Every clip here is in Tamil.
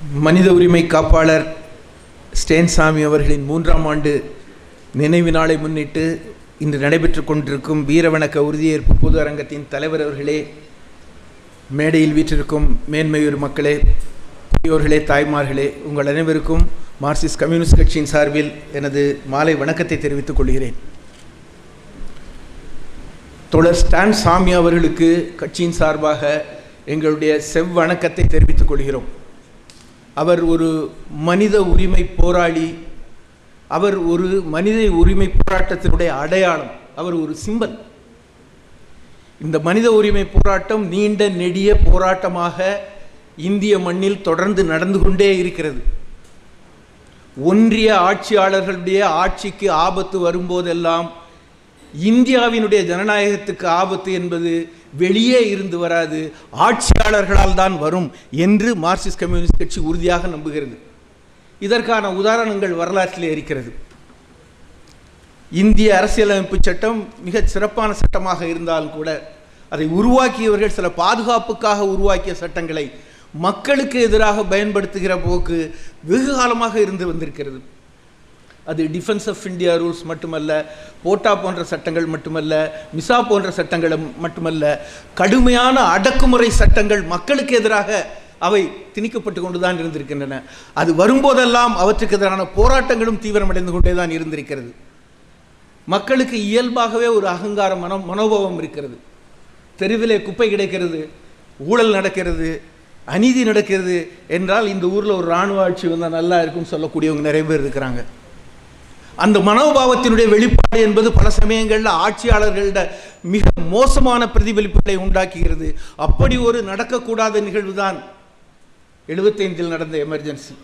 மனித உரிமை காப்பாளர் ஸ்டேன்சாமி அவர்களின் மூன்றாம் ஆண்டு நினைவு நாளை முன்னிட்டு இன்று நடைபெற்று கொண்டிருக்கும் வீரவணக்க உறுதியேற்பு பொது அரங்கத்தின் தலைவர் அவர்களே மேடையில் வீற்றிருக்கும் மேன்மையூர் மக்களே பெரியோர்களே தாய்மார்களே உங்கள் அனைவருக்கும் மார்க்சிஸ்ட் கம்யூனிஸ்ட் கட்சியின் சார்பில் எனது மாலை வணக்கத்தை தெரிவித்துக் கொள்கிறேன். தொடர் ஸ்டான் சாமி அவர்களுக்கு கட்சியின் சார்பாக எங்களுடைய செவ்வணக்கத்தை தெரிவித்துக் கொள்கிறோம். அவர் ஒரு மனித உரிமை போராளி. அவர் ஒரு மனித உரிமை போராட்டத்தினுடைய அடையாளம். அவர் ஒரு சிம்பல். இந்த மனித உரிமை போராட்டம் நீண்ட நெடிய போராட்டமாக இந்திய மண்ணில் தொடர்ந்து நடந்து கொண்டே இருக்கிறது. ஒன்றிய ஆட்சியாளர்களுடைய ஆட்சிக்கு ஆபத்து வரும்போதெல்லாம் இந்தியாவினுடைய ஜனநாயகத்துக்கு ஆபத்து என்பது வெளியே இருந்து வராது. ஆட்சியாளர்களால் தான் வரும் என்று மார்க்சிஸ்ட் கம்யூனிஸ்ட் கட்சி உறுதியாக நம்புகிறது. இதற்கான உதாரணங்கள் வரலாற்றிலே இருக்கிறது. இந்திய அரசியலமைப்பு சட்டம் மிகச் சிறப்பான சட்டமாக இருந்தாலும் கூட அதை உருவாக்கியவர்கள் சில பாதுகாப்புக்காக உருவாக்கிய சட்டங்களை மக்களுக்கு எதிராக பயன்படுத்துகிற போக்கு வெகு காலமாக இருந்து வந்திருக்கிறது. அது டிஃபென்ஸ் ஆஃப் இந்தியா ரூல்ஸ் மட்டுமல்ல போட்டா போன்ற சட்டங்கள் மட்டுமல்ல மிசா போன்ற சட்டங்கள் மட்டுமல்ல கடுமையான அடக்குமுறை சட்டங்கள் மக்களுக்கு எதிராக அவை திணிக்கப்பட்டு கொண்டு தான் இருந்திருக்கின்றன. அது வரும்போதெல்லாம் அவற்றுக்கு எதிரான போராட்டங்களும் தீவிரமடைந்து கொண்டே தான் இருந்திருக்கிறது. மக்களுக்கு இயல்பாகவே ஒரு அகங்கார மனோ மனோபாவம் இருக்கிறது. தெருவிலே குப்பை கிடைக்கிறது ஊழல் நடக்கிறது அநீதி நடக்கிறது என்றால் இந்த ஊரில் ஒரு இராணுவ ஆட்சி வந்தால் நல்லா இருக்கும்னு சொல்லக்கூடியவங்க நிறைய பேர் இருக்கிறாங்க. அந்த மனோபாவத்தினுடைய வெளிப்பாடு என்பது பல சமயங்களில் ஆட்சியாளர்களிட மிக மோசமான பிரதிபலிப்புகளை உண்டாக்குகிறது. அப்படி ஒரு நடக்கக்கூடாத நிகழ்வு தான் எழுபத்தைந்தில் நடந்த எமர்ஜென்சி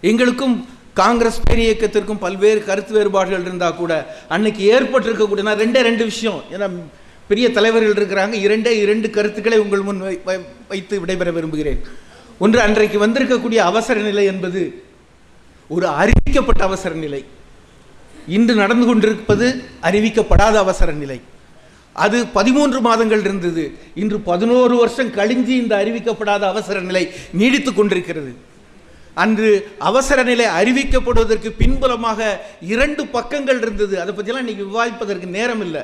எங்களுக்கும் காங்கிரஸ் பேர் இயக்கத்திற்கும் பல்வேறு கருத்து வேறுபாடுகள் இருந்தால் கூட அன்னைக்கு ஏற்பட்டிருக்கக்கூடிய நான் ரெண்டே ரெண்டு விஷயம். ஏன்னா பெரிய தலைவர்கள் இருக்கிறாங்க. இரண்டே இரண்டு கருத்துக்களை உங்கள் முன் வை- வை- வைத்து விடைபெற விரும்புகிறேன். ஒன்று அன்றைக்கு வந்திருக்கக்கூடிய அவசர நிலை என்பது ஒரு அறிவிக்கப்பட்ட அவசர நிலை இன்று நடந்து கொண்டிருப்பது அறிவிக்கப்படாத அவசர நிலை அது பதிமூன்று மாதங்கள் இருந்தது. இன்று பதினோரு வருஷம் கழிஞ்சு இந்த அறிவிக்கப்படாத அவசர நிலை நீடித்து கொண்டிருக்கிறது. அன்று அவசர நிலை அறிவிக்கப்படுவதற்கு பின்புலமாக இரண்டு பக்கங்கள் இருந்தது. அதை பற்றிலாம் இன்றைக்கி விவாதிப்பதற்கு நேரம் இல்லை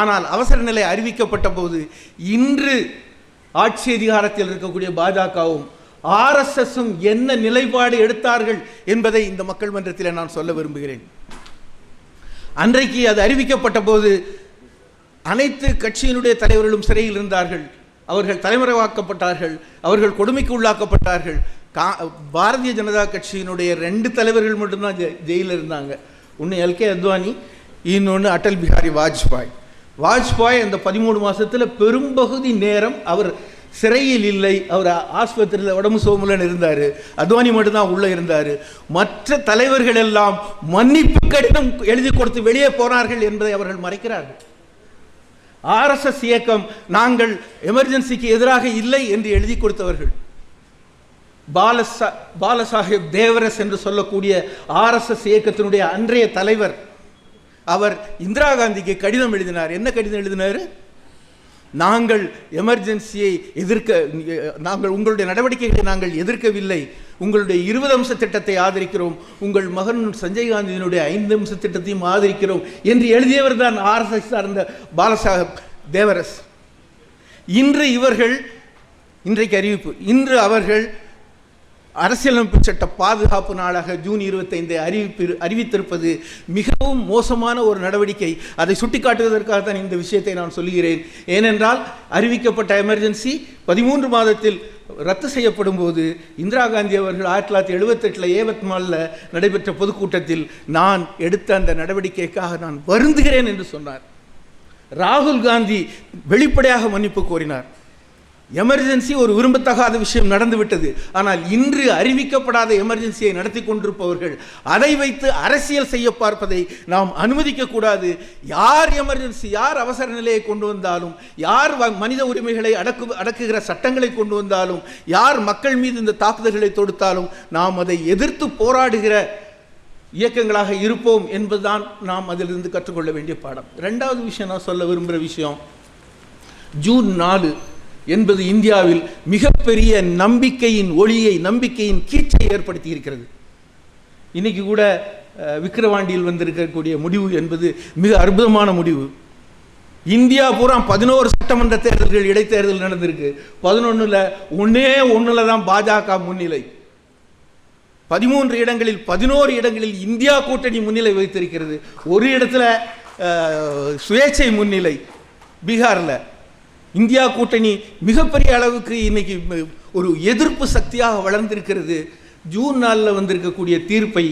ஆனால் அவசர நிலை அறிவிக்கப்பட்ட போது இன்று ஆட்சி அதிகாரத்தில் இருக்கக்கூடிய பாஜகவும் ஆர்எஸ்எஸும் என்ன நிலைப்பாடு எடுத்தார்கள் என்பதை இந்த மக்கள் மன்றத்தில் நான் சொல்ல விரும்புகிறேன். அன்றைக்கு அது அறிவிக்கப்பட்ட போது அனைத்து கட்சியினுடைய தலைவர்களும் சிறையில் இருந்தார்கள். அவர்கள் தலைமறைவாக்கப்பட்டார்கள். அவர்கள் கொடுமைக்கு உள்ளாக்கப்பட்டார்கள். கா பாரதிய ஜனதா கட்சியினுடைய ரெண்டு தலைவர்கள் மட்டும்தான் ஜெ ஜெயிலில் இருந்தாங்க. ஒன்று எல்கே அத்வானி இன்னொன்று அடல் பிஹாரி வாஜ்பாய். வாஜ்பாய் அந்த பதிமூணு மாதத்தில் பெரும்பகுதி நேரம் அவர் சிறையில் இல்லை. அவர் ஆஸ்பத்திரியில் உடம்பு சோமுலன்னு இருந்தார். அத்வானி மட்டும்தான் உள்ளே இருந்தார். மற்ற தலைவர்கள் எல்லாம் மன்னிப்பு கடிதம் எழுதி கொடுத்து வெளியே போனார்கள் என்பதை அவர்கள் மறைக்கிறார்கள். ஆர்எஸ்எஸ் இயக்கம் நாங்கள் எமர்ஜென்சிக்கு எதிராக இல்லை என்று எழுதி கொடுத்தவர்கள். பாலசா பாலசாஹேப் தேவரஸ் என்று சொல்லக்கூடிய ஆர்எஸ்எஸ் இயக்கத்தினுடைய அன்றைய தலைவர் அவர் இந்திரா காந்திக்கு கடிதம் எழுதினார். என்ன கடிதம் எழுதினார்? நாங்கள் எமர்ஜென்சியை எதிர்க்க நாங்கள் உங்களுடைய நடவடிக்கைகளை நாங்கள் எதிர்க்கவில்லை. உங்களுடைய இருபது அம்ச திட்டத்தை ஆதரிக்கிறோம். உங்கள் மகன் சஞ்சய் காந்தியினுடைய ஐந்து அம்ச திட்டத்தையும் ஆதரிக்கிறோம் என்று எழுதியவர் தான் ஆர்எஸ்எஸ் சார்ந்த பாலசாஹப் தேவரஸ். இன்று இவர்கள் இன்றைக்கு அறிவிப்பு இன்று அவர்கள் அரசியலமைப்பு சட்ட பாதுகாப்பு நாளாக ஜூன் இருபத்தைந்தை அறிவிப்பு அறிவித்திருப்பது மிகவும் மோசமான ஒரு நடவடிக்கை. அதை சுட்டிக்காட்டுவதற்காக தான் இந்த விஷயத்தை நான் சொல்கிறேன் ஏனென்றால் அறிவிக்கப்பட்ட எமர்ஜென்சி பதிமூன்று மாதத்தில் ரத்து செய்யப்படும் போது இந்திரா காந்தி அவர்கள் ஆயிரத்தி தொள்ளாயிரத்தி எழுபத்தெட்டில் ஏவத்மாலில் நடைபெற்ற பொதுக்கூட்டத்தில் நான் எடுத்த அந்த நடவடிக்கைக்காக நான் வருந்துகிறேன் என்று சொன்னார். ராகுல் காந்தி வெளிப்படையாக மன்னிப்பு கோரினார். எமர்ஜென்சி ஒரு விரும்பத்தகாத விஷயம் நடந்துவிட்டது ஆனால் இன்று அறிவிக்கப்படாத எமர்ஜென்சியை நடத்தி கொண்டிருப்பவர்கள் அதை வைத்து அரசியல் செய்ய பார்ப்பதை நாம் அனுமதிக்க கூடாது. யார் எமர்ஜென்சி யார் அவசர நிலையை கொண்டு வந்தாலும் யார் வ- மனித உரிமைகளை அடக்கு அடக்குகிற சட்டங்களை கொண்டு வந்தாலும் யார் மக்கள் மீது இந்த தாக்குதல்களை தொடுத்தாலும் நாம் அதை எதிர்த்து போராடுகிற இயக்கங்களாக இருப்போம் என்பதுதான் நாம் அதிலிருந்து கற்றுக்கொள்ள வேண்டிய பாடம். ரெண்டாவது விஷயம் நான் சொல்ல விரும்புகிற விஷயம் ஜூன் நாலு என்பது இந்தியாவில் மிகப்பெரிய நம்பிக்கையின் ஒளியை நம்பிக்கையின் கீச்சை ஏற்படுத்தி இருக்கிறது இன்னைக்கு கூட விக்கிரவாண்டியில் வந்திருக்கக்கூடிய முடிவு என்பது மிக அற்புதமான முடிவு. இந்தியா பூரா பதினோரு சட்டமன்ற தேர்தல்கள் இடைத்தேர்தல் நடந்திருக்கு. பதினொன்னுல ஒன்றே ஒன்றில் தான் பாஜக முன்னிலை. பதிமூன்று இடங்களில் பதினோரு இடங்களில் இந்தியா கூட்டணி முன்னிலை வைத்திருக்கிறது. ஒரு இடத்துல சுயேட்சை முன்னிலை. பீகாரில். இந்தியா கூட்டணி மிகப்பெரிய அளவுக்கு இன்னைக்கு ஒரு எதிர்ப்பு சக்தியாக வளர்ந்திருக்கிறது. ஜூன் நாளில் வந்திருக்கக்கூடிய தீர்ப்பை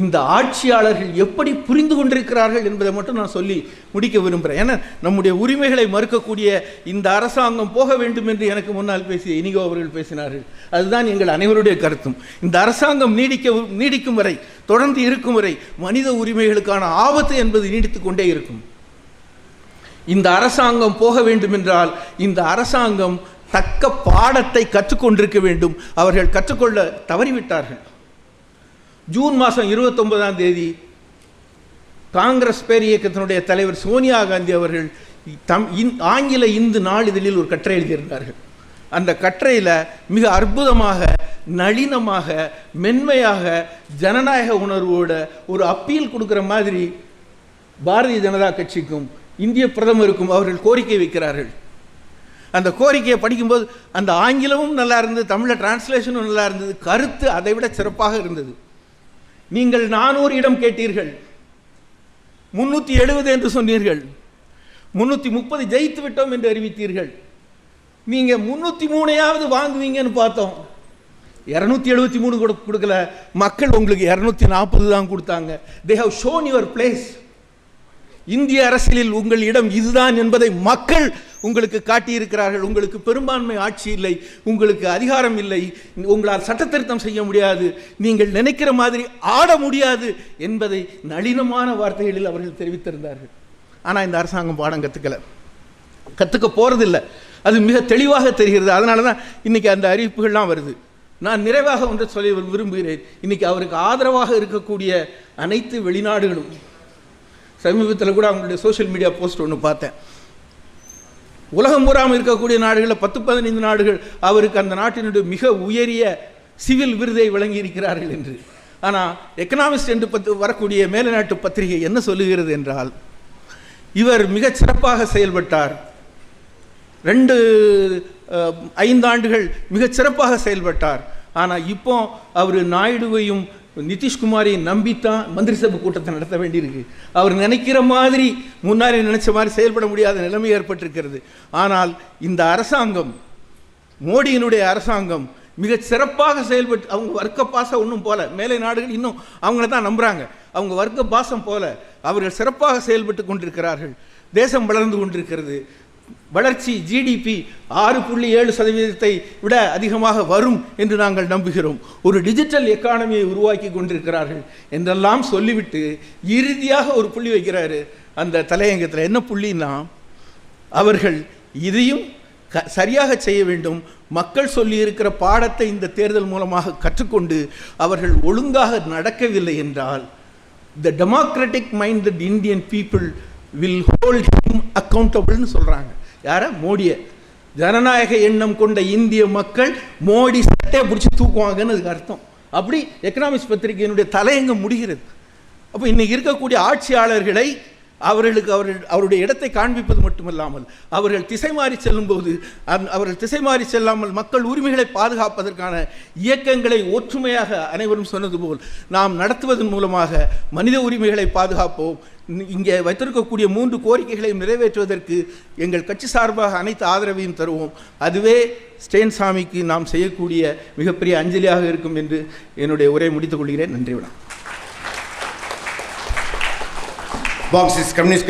இந்த ஆட்சியாளர்கள் எப்படி புரிந்து கொண்டிருக்கிறார்கள் என்பதை மட்டும் நான் சொல்லி முடிக்க விரும்புகிறேன். ஏன்னா நம்முடைய உரிமைகளை மறுக்கக்கூடிய இந்த அரசாங்கம் போக வேண்டும் என்று எனக்கு முன்னால் பேசிய இனிகோ அவர்கள் பேசினார்கள். அதுதான் எங்கள் அனைவருடைய கருத்தும். இந்த அரசாங்கம் நீடிக்க நீடிக்கும் வரை தொடர்ந்து இருக்கும் வரை மனித உரிமைகளுக்கான ஆபத்து என்பது நீடித்து கொண்டே இருக்கும். இந்த அரசாங்கம் போக வேண்டும் என்றால் இந்த அரசாங்கம் தக்க பாடத்தை கற்றுக்கொண்டிருக்க வேண்டும். அவர்கள் கற்றுக்கொள்ள தவறிவிட்டார்கள். ஜூன் மாதம் இருபத்தொன்பதாம் தேதி காங்கிரஸ் பேர் இயக்கத்தினுடைய தலைவர் சோனியா காந்தி அவர்கள் தம் இந் ஆங்கில இந்து நாளிதழில் ஒரு கட்டுரை எழுதியிருந்தார்கள். அந்த கட்டுரையில் மிக அற்புதமாக நளினமாக மென்மையாக ஜனநாயக உணர்வோட ஒரு அப்பீல் கொடுக்குற மாதிரி பாரதிய ஜனதா கட்சிக்கும் இந்திய பிரதமருக்கும் அவர்கள் கோரிக்கை வைக்கிறார்கள். அந்த கோரிக்கையை படிக்கும்போது அந்த ஆங்கிலமும் நல்லா இருந்தது தமிழில் டிரான்ஸ்லேஷனும் நல்லா இருந்தது கருத்து அதை விட சிறப்பாக இருந்தது. நீங்கள் நானூறு இடம் கேட்டீர்கள். முன்னூற்றி எழுபது என்று சொன்னீர்கள். முன்னூற்றி முப்பது ஜெயித்து விட்டோம் என்று அறிவித்தீர்கள். நீங்கள் முன்னூற்றி மூணையாவது வாங்குவீங்கன்னு பார்த்தோம். இரநூத்தி எழுபத்தி மூணு கூட கொடுக்கல. மக்கள் உங்களுக்கு இரநூத்தி நாற்பது தான் கொடுத்தாங்க. They have shown your place இந்திய அரசியலில் உங்கள் இடம் இதுதான் என்பதை மக்கள் உங்களுக்கு காட்டியிருக்கிறார்கள். உங்களுக்கு பெரும்பான்மை ஆட்சி இல்லை. உங்களுக்கு அதிகாரம் இல்லை. உங்களால் சட்டத்திருத்தம் செய்ய முடியாது. நீங்கள் நினைக்கிற மாதிரி ஆட முடியாது என்பதை நளினமான வார்த்தைகளில் அவர்கள் தெரிவித்திருந்தார்கள். ஆனால் இந்த அரசாங்கம் பாடம் கற்றுக்கலை கற்றுக்க போகிறதில்ல அது மிக தெளிவாக தெரிகிறது. அதனால தான் இன்றைக்கி அந்த அறிவிப்புகள்லாம் வருது. நான் நிறைவாக ஒன்று சொல்ல விரும்புகிறேன். இன்றைக்கி அவருக்கு ஆதரவாக இருக்கக்கூடிய அனைத்து வெளிநாடுகளும் சமீபத்தில் கூட அவங்களுடைய சோஷியல் மீடியா போஸ்ட் ஒன்று பார்த்தேன். உலகம் பூராமல் இருக்கக்கூடிய நாடுகளில் பத்து பதினைந்து நாடுகள் அவருக்கு அந்த நாட்டினுடைய மிக உயரிய சிவில் விருதை வழங்கி இருக்கிறார்கள் என்று. ஆனால் எக்கனாமிஸ்ட் என்று பத்து வரக்கூடிய மேலநாட்டு பத்திரிகை என்ன சொல்லுகிறது என்றால் இவர் மிகச் சிறப்பாக செயல்பட்டார். ரெண்டு ஐந்து ஐந்தாண்டுகள் மிகச் சிறப்பாக செயல்பட்டார். ஆனால் இப்போ அவர் நாயுடுவையும் நிதிஷ்குமாரை நம்பித்தான் மந்திரி சபை கூட்டத்தை நடத்த வேண்டியிருக்கு. அவர் நினைக்கிற மாதிரி முன்னாடி நினைச்ச மாதிரி செயல்பட முடியாத நிலைமை ஏற்பட்டிருக்கிறது. ஆனால் இந்த அரசாங்கம் மோடியினுடைய அரசாங்கம் மிக சிறப்பாக செயல்பட்டு அவங்க வர்க்க பாசம் ஒன்றும் போல மேலை நாடுகள் இன்னும் அவங்கள தான் நம்புகிறாங்க அவங்க வர்க்க பாசம் போல அவர்கள் சிறப்பாக செயல்பட்டு கொண்டிருக்கிறார்கள். தேசம் வளர்ந்து கொண்டிருக்கிறது. வளர்ச்சி ஜிடிபி ஆறு புள்ளி ஏழு சதவீதத்தை விட அதிகமாக வரும் என்று நாங்கள் நம்புகிறோம். ஒரு டிஜிட்டல் எக்கானமியை உருவாக்கி கொண்டிருக்கிறார்கள் என்றெல்லாம் சொல்லிவிட்டு இறுதியாக ஒரு புள்ளி வைக்கிறாரு. அந்த தலையங்கத்தில் என்ன புள்ளின்னா அவர்கள் இதையும் க சரியாக செய்ய வேண்டும். மக்கள் சொல்லியிருக்கிற பாடத்தை இந்த தேர்தல் மூலமாக கற்றுக்கொண்டு அவர்கள் ஒழுங்காக நடக்கவில்லை என்றால் the democratic mind that Indian people will hold him அக்கௌண்டபிள்னு சொல்கிறாங்க யாரை? மோடியை. ஜனநாயக எண்ணம் கொண்ட இந்திய மக்கள் மோடி சட்டையை பிடிச்சி தூக்குவாங்கன்னு அதுக்கு அர்த்தம். அப்படி எக்கனாமிக்ஸ் பத்திரிகையினுடைய தலையங்கம் முடிகிறது. அப்போ இன்னைக்கு இருக்கக்கூடிய ஆட்சியாளர்களை அவர்களுக்கு அவர்கள் அவருடைய இடத்தை காண்பிப்பது மட்டுமல்லாமல் அவர்கள் திசை மாறி செல்லும்போது அவர்கள் திசை மாறி செல்லாமல் மக்கள் உரிமைகளை பாதுகாப்பதற்கான இயக்கங்களை ஒற்றுமையாக அனைவரும் சொன்னது போல் நாம் நடத்துவதன் மூலமாக மனித உரிமைகளை பாதுகாப்போம் இங்கே வைத்திருக்கக்கூடிய மூன்று கோரிக்கைகளையும் நிறைவேற்றுவதற்கு எங்கள் கட்சி சார்பாக அனைத்து ஆதரவையும் தருவோம். அதுவே ஸ்டேன் சாமிக்கு நாம் செய்யக்கூடிய மிகப்பெரிய அஞ்சலியாக இருக்கும் என்று என்னுடைய உரையை முடித்துக் கொள்கிறேன். நன்றி வணக்கம். கம்யூனிஸ்ட்